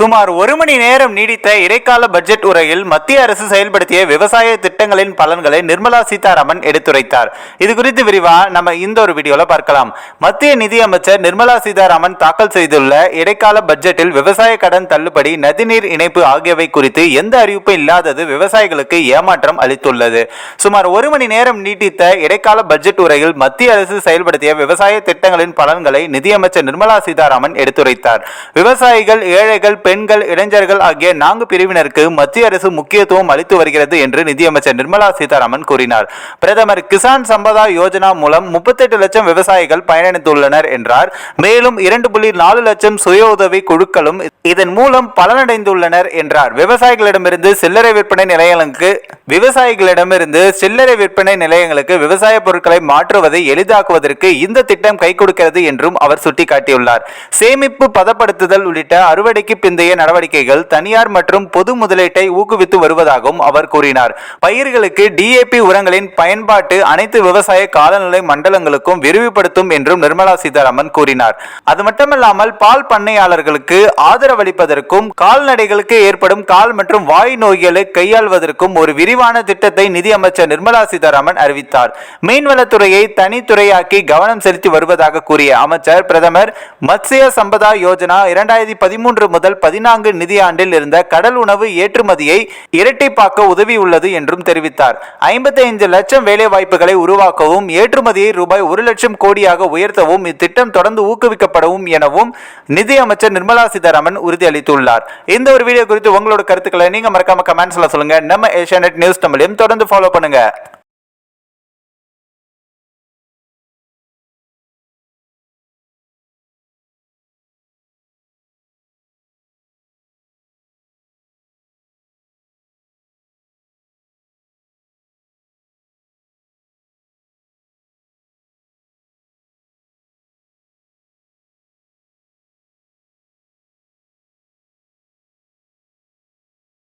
சுமார் ஒரு மணி நேரம் நீடித்த இடைக்கால பட்ஜெட் உரையில் மத்திய அரசு செயல்படுத்திய விவசாய திட்டங்களின் பலன்களை நிர்மலா சீதாராமன் எடுத்துரைத்தார். இது குறித்து விரிவா நம்ம இந்த ஒரு வீடியோல பார்க்கலாம். மத்திய நிதியமைச்சர் நிர்மலா சீதாராமன் தாக்கல் செய்துள்ள இடைக்கால பட்ஜெட்டில் விவசாய கடன் தள்ளுபடி நதிநீர் இணைப்பு ஆகியவை குறித்து எந்த அறிவிப்பும் இல்லாதது விவசாயிகளுக்கு ஏமாற்றம் அளித்துள்ளது. சுமார் ஒரு மணி நேரம் நீட்டித்த இடைக்கால பட்ஜெட் உரையில் மத்திய அரசு செயல்படுத்திய விவசாய திட்டங்களின் பலன்களை நிதியமைச்சர் நிர்மலா சீதாராமன் எடுத்துரைத்தார். விவசாயிகள் ஏழைகள் பெண்கள் இளைஞர்கள் ஆகிய நான்கு பிரிவினருக்கு மத்திய அரசு முக்கியத்துவம் அளித்து வருகிறது என்று நிதியமைச்சர் நிர்மலா சீதாராமன் கூறினார். பிரதமர் கிசான் சம்பதா யோஜனா மூலம் முப்பத்தெட்டு லட்சம் விவசாயிகள் பயனடைந்துள்ளனர் என்றார். மேலும் இரண்டு புள்ளி நாலு லட்சம் சுய உதவி குழுக்களும் இதன் மூலம் பலனடைந்துள்ளனர் என்றார். விவசாயிகளிடமிருந்து சில்லறை விற்பனை நிலையங்களுக்கு விவசாயிகளிடமிருந்து சில்லறை விற்பனை நிலையங்களுக்கு விவசாய பொருட்களை மாற்றுவதை எளிதாக்குவதற்கு இந்த திட்டம் கை கொடுக்கிறது என்றும் அவர் சுட்டிக்காட்டியுள்ளார். சேமிப்பு பதப்படுத்துதல் உள்ளிட்ட அறுவடைக்கு பிந்தைய நடவடிக்கைகள் தனியார் மற்றும் பொது முதலீட்டை ஊக்குவித்து வருவதாகவும் அவர் கூறினார். பயிர்களுக்கு டிஏபி உரங்களின் பயன்பாட்டு அனைத்து விவசாய காலநிலை மண்டலங்களுக்கும் விரிவுபடுத்தும் என்றும் நிர்மலா சீதாராமன் கூறினார். அது மட்டுமல்லாமல் பால் பண்ணையாளர்களுக்கு ஆதரவளிப்பதற்கும் கால்நடைகளுக்கு ஏற்படும் கால் மற்றும் வாய் நோய்களை கையாள்வதற்கும் ஒரு விரிவான திட்டத்தை நிதியமைச்சர் நிர்மலா சீதாராமன் அறிவித்தார். மீன்வளத்துறையை தனித்துறையாக்கி கவனம் செலுத்தி வருவதாக கூறிய அமைச்சர் பிரதமர் மத்ஸ்ய சம்பதா யோஜனா இரண்டாயிரத்தி பதிமூன்று முதல் பதினான்கு நிதியாண்டில் இருந்த கடல் உணவு ஏற்றுமதியை இரட்டிப்பாக்க உதவியுள்ளது என்றும் தெரிவித்தார். ஐம்பத்தி ஐந்து லட்சம் வேலை வாய்ப்புகளை உருவாக்கவும் ஏற்றுமதியை ரூபாய் ஒரு லட்சம் கோடியாக உயர்த்தவும் இத்திட்டம் தொடர்ந்து ஊக்குவிக்கப்படவும் எனவும் நிதி அமைச்சர் நிர்மலா சீதாராமன் உறுதியளித்துள்ளார். இந்த ஒரு வீடியோ குறித்து உங்களோட கருத்துக்களை நீங்க மறக்காம கமெண்ட்ஸ்ல சொல்லுங்க. நம்ம ஏஷியா நியூஸ் தமிழையும் தொடர்ந்து ஃபாலோ பண்ணுங்க.